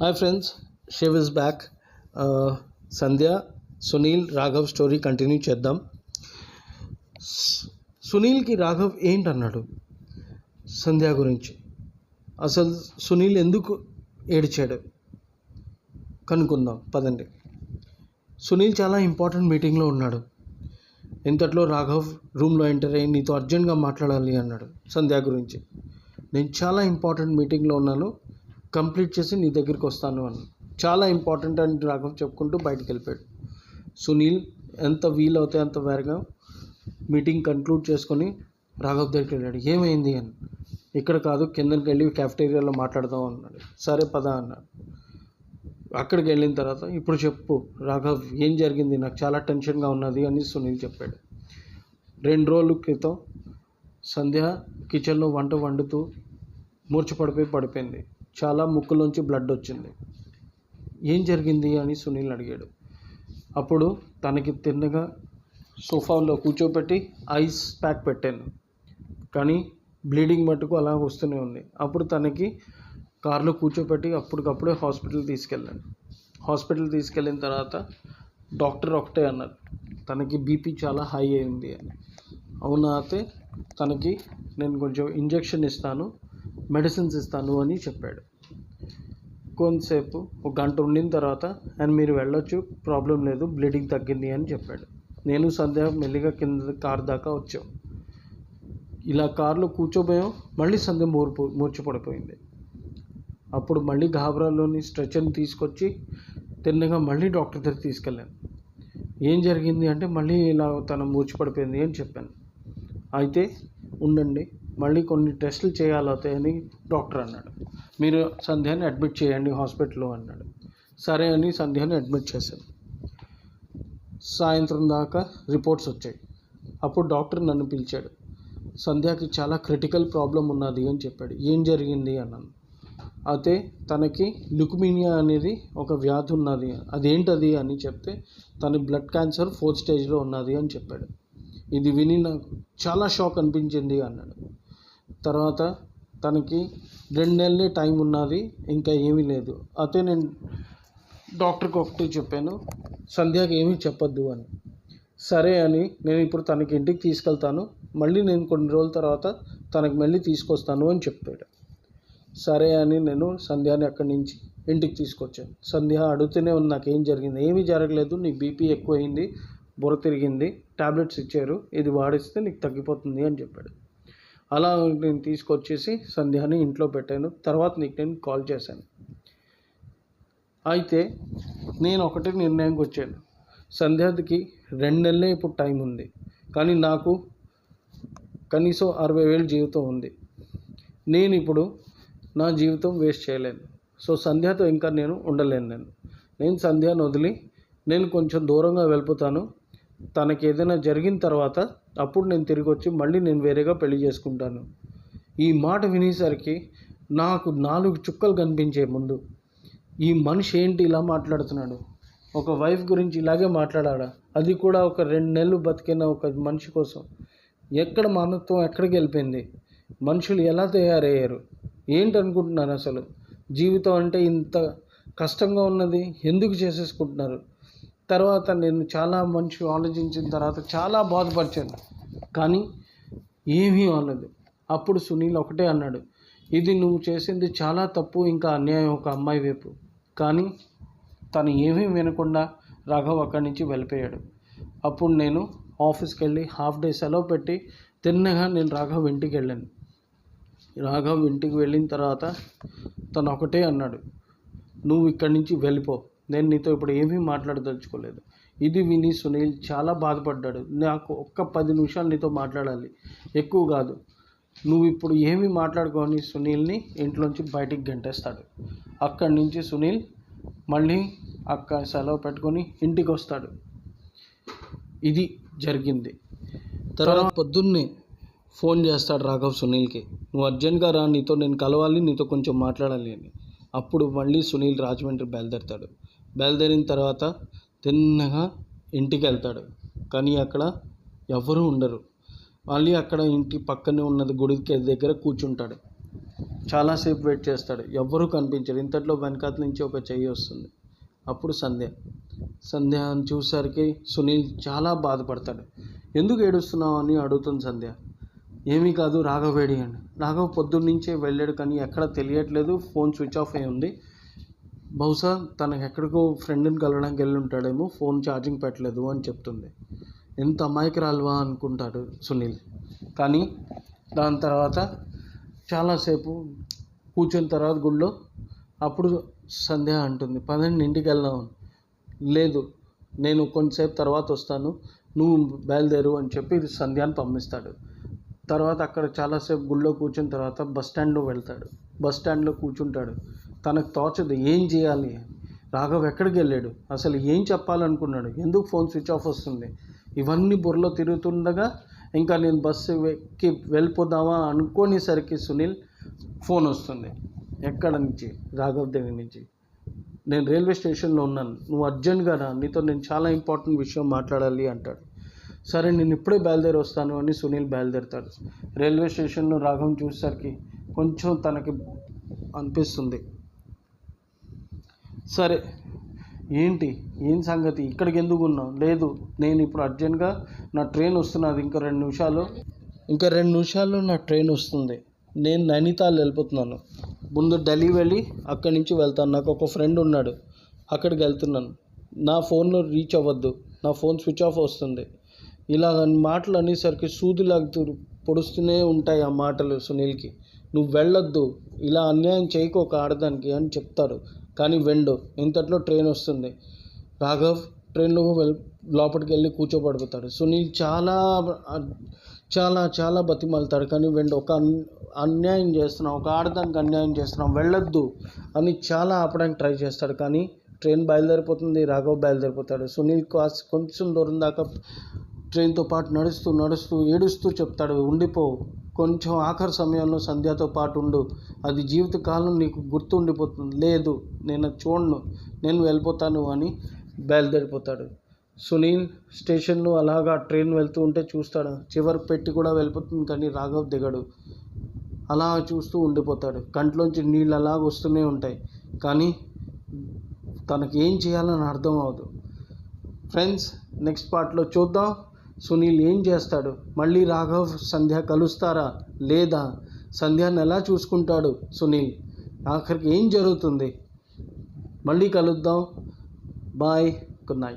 Hi friends Shiv is back Sandhya Sunil Raghav story continue చేద్దాం. సునీల్కి రాఘవ్ ఏంటన్నాడు? సంధ్య గురించి. అసలు సునీల్ ఎందుకు ఏడిచాడు? కనుక్కుందాం. పదండి. సునీల్ చాలా ఇంపార్టెంట్ మీటింగ్లో ఉన్నాడు. ఇంతట్లో రాఘవ్ రూమ్లో ఎంటర్ అయ్యి నీతో అర్జెంట్గా మాట్లాడాలి అన్నాడు సంధ్య గురించి. నేను చాలా ఇంపార్టెంట్ మీటింగ్లో ఉన్నాను. కంప్లీట్ చేసి నీ దగ్గరికి వస్తాను అని. చాలా ఇంపార్టెంట్ అని రాఘవ్ చెప్పుకుంటూ బయటికి వెళ్ళిపోయాడు. సునీల్ ఎంత వీలవుతే అంత వేరగా మీటింగ్ కంక్లూడ్ చేసుకొని రాఘవ్ దగ్గరికి వెళ్ళాడు. ఏమైంది అని. ఇక్కడ కాదు కిందకి వెళ్ళి క్యాఫ్టేరియాలో మాట్లాడదాం అన్నాడు. సరే పద అన్నాడు. అక్కడికి వెళ్ళిన తర్వాత ఇప్పుడు చెప్పు రాఘవ్ ఏం జరిగింది? నాకు చాలా టెన్షన్గా ఉన్నది అని సునీల్ చెప్పాడు. రెండు రోజుల క్రితం సంధ్య కిచెన్లో వంట వండుతూ మూర్చపడిపోయి పడిపోయింది. చాలా ముక్కులోంచి బ్లడ్ వచ్చింది. ఏం జరిగింది అని సునీల్ అడిగాడు. అప్పుడు తనకి తిన్నగా సోఫాలో కూర్చోబెట్టి ఐస్ ప్యాక్ పెట్టాను. కానీ బ్లీడింగ్ మట్టుకు అలా వస్తూనే ఉంది. అప్పుడు తనకి కార్లో కూర్చోబెట్టి అప్పటికప్పుడే హాస్పిటల్ తీసుకెళ్ళాను. హాస్పిటల్ తీసుకెళ్ళిన తర్వాత డాక్టర్ ఒకటే అన్నారు తనకి బీపీ చాలా హై అయింది. అని అవునా అయితే తనకి నేను కొంచెం ఇంజెక్షన్ ఇస్తాను. మెడిసిన్స్ ఇస్తాను అని చెప్పాడు. కొంతసేపు ఒక గంట ఉండిన తర్వాత అండ్ మీరు వెళ్ళొచ్చు ప్రాబ్లం లేదు బ్లీడింగ్ తగ్గింది అని చెప్పాడు. నేను సంధ్య మెల్లిగా కింద కార్ దాకా వచ్చాం. ఇలా కారులో కూర్చోబోయాం మళ్ళీ సంధ్య మూర్పు మూర్చపడిపోయింది. అప్పుడు మళ్ళీ గాబరాలోని స్ట్రెచర్ని తీసుకొచ్చి తిన్నగా మళ్ళీ డాక్టర్ దగ్గర తీసుకెళ్ళాను. ఏం జరిగింది అంటే మళ్ళీ ఇలా తన మూర్చిపడిపోయింది అని చెప్పాను. అయితే ఉండండి మళ్ళీ కొన్ని టెస్టులు చేయాలవుతాయని డాక్టర్ అన్నాడు. మీరు సంధ్యాని అడ్మిట్ చేయండి హాస్పిటల్లో అన్నాడు. సరే అని సంధ్యాని అడ్మిట్ చేశాను సాయంత్రం దాకా రిపోర్ట్స్ వచ్చాయి. అప్పుడు డాక్టర్ నన్ను పిలిచాడు. సంధ్యాకి చాలా క్రిటికల్ ప్రాబ్లం ఉన్నది అని చెప్పాడు. ఏం జరిగింది అన్నాను. అయితే తనకి లుకుమీనియా అనేది ఒక వ్యాధి ఉన్నది. అదేంటది అని చెప్తే తన బ్లడ్ క్యాన్సర్ ఫోర్త్ స్టేజ్లో ఉన్నది అని చెప్పాడు. ఇది విని నాకు చాలా షాక్ అనిపించింది అన్నాడు. తర్వాత తనకి రెండు నెలలే టైం ఉన్నది ఇంకా ఏమీ లేదు. అయితే నేను డాక్టర్కి ఒకటి చెప్పాను సంధ్యాకి ఏమీ చెప్పొద్దు అని. సరే అని నేను ఇప్పుడు తనకి ఇంటికి తీసుకెళ్తాను మళ్ళీ నేను కొన్ని రోజుల తర్వాత తనకి మళ్ళీ తీసుకొస్తాను అని చెప్పాడు. సరే అని నేను సంధ్యాని అక్కడి నుంచి ఇంటికి తీసుకొచ్చాను. సంధ్య అడుగుతూనే ఉంది నాకు ఏం జరిగింది? ఏమీ జరగలేదు నీకు బీపీ ఎక్కువైంది బుర్ర తిరిగింది టాబ్లెట్స్ ఇచ్చారు ఇది వాడిస్తే నీకు తగ్గిపోతుంది అని చెప్పాడు. అలా నేను తీసుకొచ్చేసి సంధ్యాని ఇంట్లో పెట్టాను. తర్వాత నీకు నేను కాల్ చేశాను. అయితే నేను ఒకటి నిర్ణయంకి వచ్చాను. సంధ్యాకి రెండు నెలలే ఇప్పుడు టైం ఉంది. కానీ నాకు కనీసం అరవై వేలు జీవితం ఉంది. నేను ఇప్పుడు నా జీవితం వేస్ట్ చేయలేను. సో సంధ్యతో ఇంకా నేను ఉండలేను నేను. నేను సంధ్యాను వదిలి నేను కొంచెం దూరంగా వెళ్ళిపోతాను. తనకి ఏదైనా జరిగిన తర్వాత అప్పుడు నేను తిరిగి వచ్చి మళ్ళీ నేను వేరేగా పెళ్ళి చేసుకుంటాను. ఈ మాట వినేసరికి నాకు నాలుగు చుక్కలు కనిపించే ముందు ఈ మనిషి ఏంటి ఇలా మాట్లాడుతున్నాడు? ఒక వైఫ్ గురించి ఇలాగే మాట్లాడాడా. అది కూడా ఒక రెండు నెలలు బతికిన ఒక మనిషి కోసం. ఎక్కడ మానవత్వం ఎక్కడికి వెళ్ళిపోయింది? మనుషులు ఎలా తయారయ్యారు? ఏంటనుకుంటున్నారు అసలు? జీవితం అంటే ఇంత కష్టంగా ఉన్నది? ఎందుకు చేసేసుకుంటున్నారు? తర్వాత నేను చాలా మంచి ఆలోచించిన తర్వాత చాలా బాధపరిచాను. కానీ ఏమీ అవ్వలేదు అప్పుడు సునీల్ ఒకటే అన్నాడు ఇది నువ్వు చేసింది చాలా తప్పు ఇంకా అన్యాయం ఒక అమ్మాయి వైపు. కానీ తను ఏమీ వినకుండా రాఘవ్ అక్కడి నుంచి వెళ్ళిపోయాడు. అప్పుడు నేను ఆఫీస్కి వెళ్ళి హాఫ్ డే సెలవు పెట్టి తిన్నగా నేను రాఘవ్ ఇంటికి వెళ్ళాను. రాఘవ్ ఇంటికి వెళ్ళిన తర్వాత తను ఒకటే అన్నాడు నువ్వు ఇక్కడి నుంచి వెళ్ళిపో. నేను నీతో ఇప్పుడు ఏమీ మాట్లాడదలుచుకోలేదు. ఇది విని సునీల్ చాలా బాధపడ్డాడు. నాకు ఒక్క పది నిమిషాలు నీతో మాట్లాడాలి. ఎక్కువ కాదు. నువ్వు ఇప్పుడు ఏమీ మాట్లాడుకొని సునీల్ని ఇంట్లోంచి బయటికి గంటేస్తాడు. అక్కడి నుంచి సునీల్ మళ్ళీ అక్క సెలవు పెట్టుకొని ఇంటికి వస్తాడు. ఇది జరిగింది. తర్వాత పొద్దున్నే ఫోన్ చేస్తాడు రాఘవ్ సునీల్కి. నువ్వు అర్జెంట్గా రా నీతో నేను కలవాలి నీతో కొంచెం మాట్లాడాలి అని. అప్పుడు మళ్ళీ సునీల్ రాజమండ్రి బయలుదేరుతాడు. బయలుదేరిన తర్వాత తిన్నగా ఇంటికి వెళ్తాడు కానీ అక్కడ ఎవరూ ఉండరు. మళ్ళీ అక్కడ ఇంటి పక్కనే ఉన్నది గుడికి దగ్గర కూర్చుంటాడు. చాలాసేపు వెయిట్ చేస్తాడు. ఎవ్వరూ కనిపించరు. ఇంతట్లో వెనకాల నుంచి ఒక చెయ్యి వస్తుంది. అప్పుడు సంధ్య. సంధ్య అని చూసరికి సునీల్ చాలా బాధపడతాడు. ఎందుకు ఏడుస్తున్నావు? అని అడుగుతుంది సంధ్య. ఏమీ కాదు రాఘవ వేడి అండి. రాఘవ్ పొద్దున్నుంచే వెళ్ళాడు కానీ ఎక్కడ తెలియట్లేదు. ఫోన్ స్విచ్ ఆఫ్ అయి ఉంది. బహుశా తనకు ఎక్కడికో ఫ్రెండ్ని కలవడానికి వెళ్ళి ఉంటాడేమో ఫోన్ ఛార్జింగ్ పెట్టలేదు అని చెప్తుంది. ఎంత అమాయకురాలువా అనుకుంటాడు సునీల్. కానీ దాని తర్వాత చాలాసేపు కూర్చున్న తర్వాత గుళ్ళో అప్పుడు సంధ్య అంటుంది పదండి ఇంటికి వెళ్దాం. లేదు నేను కొంతసేపు తర్వాత వస్తాను. నువ్వు బయలుదేరు అని చెప్పి సంధ్యాన్ని పంపిస్తాడు. తర్వాత అక్కడ చాలాసేపు గుళ్ళో కూర్చున్న తర్వాత బస్ స్టాండ్లో వెళ్తాడు. బస్ స్టాండ్లో కూర్చుంటాడు. తనకు తోచదు ఏం చేయాలి? రాఘవ్ ఎక్కడికి వెళ్ళాడు? అసలు ఏం చెప్పాలనుకున్నాడు? ఎందుకు ఫోన్ స్విచ్ ఆఫ్ వస్తుంది? ఇవన్నీ బుర్రలో తిరుగుతుండగా ఇంకా నేను బస్సు ఎక్కి వెళ్ళిపోదామా అనుకోనేసరికి సునీల్ ఫోన్ వస్తుంది. ఎక్కడ నుంచి? రాఘవ్ దగ్గర నుంచి. నేను రైల్వే స్టేషన్లో ఉన్నాను. నువ్వు అర్జెంట్గా రా. నీతో నేను చాలా ఇంపార్టెంట్ విషయం మాట్లాడాలి అంటాడు. సరే నేను ఇప్పుడే బయలుదేరి వస్తాను అని సునీల్ బయలుదేరుతాడు. రైల్వే స్టేషన్లో రాఘవం చూసేసరికి కొంచెం తనకి అనిపిస్తుంది. సరే. ఏంటి? ఏం సంగతి? ఇక్కడికి ఎందుకు ఉన్నావు? లేదు నేను ఇప్పుడు అర్జెంట్గా నా ట్రైన్ వస్తున్నది ఇంకా రెండు నిమిషాలు. ఇంకా రెండు నిమిషాల్లో నా ట్రైన్ వస్తుంది. నేను నైనితాల్ వెళ్ళిపోతున్నాను. ముందు ఢిల్లీ వెళ్ళి అక్కడి నుంచి వెళ్తాను. నాకు ఒక ఫ్రెండ్ ఉన్నాడు. అక్కడికి వెళ్తున్నాను. నా ఫోన్లో రీచ్ అవ్వద్దు. నా ఫోన్ స్విచ్ ఆఫ్ వస్తుంది. ఇలా మాటలు అనేసరికి సూదిలాగుతూ పొడుస్తూనే ఉంటాయి ఆ మాటలు సునీల్కి. నువ్వు వెళ్ళొద్దు. ఇలా అన్యాయం చేయకు ఒక ఆడదానికి అని చెప్తాడు కానీ వెండు ఇంతట్లో ట్రైన్ వస్తుంది. రాఘవ్ ట్రైన్లో లోపలికి వెళ్ళి కూర్చోబడిపోతాడు సునీల్ చాలా చాలా చాలా బతిమాలుతాడు. కానీ వెండు ఒక అన్యాయం చేస్తున్నాం ఒక ఆడదానికి అన్యాయం చేస్తున్నాం వెళ్ళొద్దు అని చాలా ఆపడానికి ట్రై చేస్తాడు. కానీ ట్రైన్ బయలుదేరిపోతుంది రాఘవ్ బయలుదేరిపోతాడు. సునీల్ కాస్ కొంచెం దూరం దాకా ట్రైన్తో పాటు నడుస్తూ నడుస్తూ ఏడుస్తూ చెప్తాడు ఉండిపో కొంచెం ఆఖరి సమయంలో సంధ్యతో పాటు ఉండు. అది జీవితకాలం నీకు గుర్తు ఉండిపోతుంది లేదు నేను చూడను. నేను వెళ్ళిపోతాను అని బయలుదేరిపోతాడు. సునీల్ స్టేషన్లో అలాగా ట్రైన్ వెళ్తూ ఉంటే చూస్తాడు. చివరి పెట్టి కూడా వెళ్ళిపోతుంది కానీ రాఘవ్ దిగడు. అలా చూస్తూ ఉండిపోతాడు. కంట్లోంచి నీళ్ళు అలాగ వస్తూనే ఉంటాయి. కానీ తనకి ఏం చేయాలని అర్థం అవ్వదు. ఫ్రెండ్స్ నెక్స్ట్ పార్ట్లో చూద్దాం. సునీల్ ఏం చేస్తాడు? మళ్ళీ రాఘవ్ సంధ్య కలుస్తారా? లేదా? సంధ్యాన్ని ఎలా చూసుకుంటాడు సునీల్? ఆఖరికి ఏం జరుగుతుంది? మళ్ళీ కలుద్దాం. బాయ్. Good night.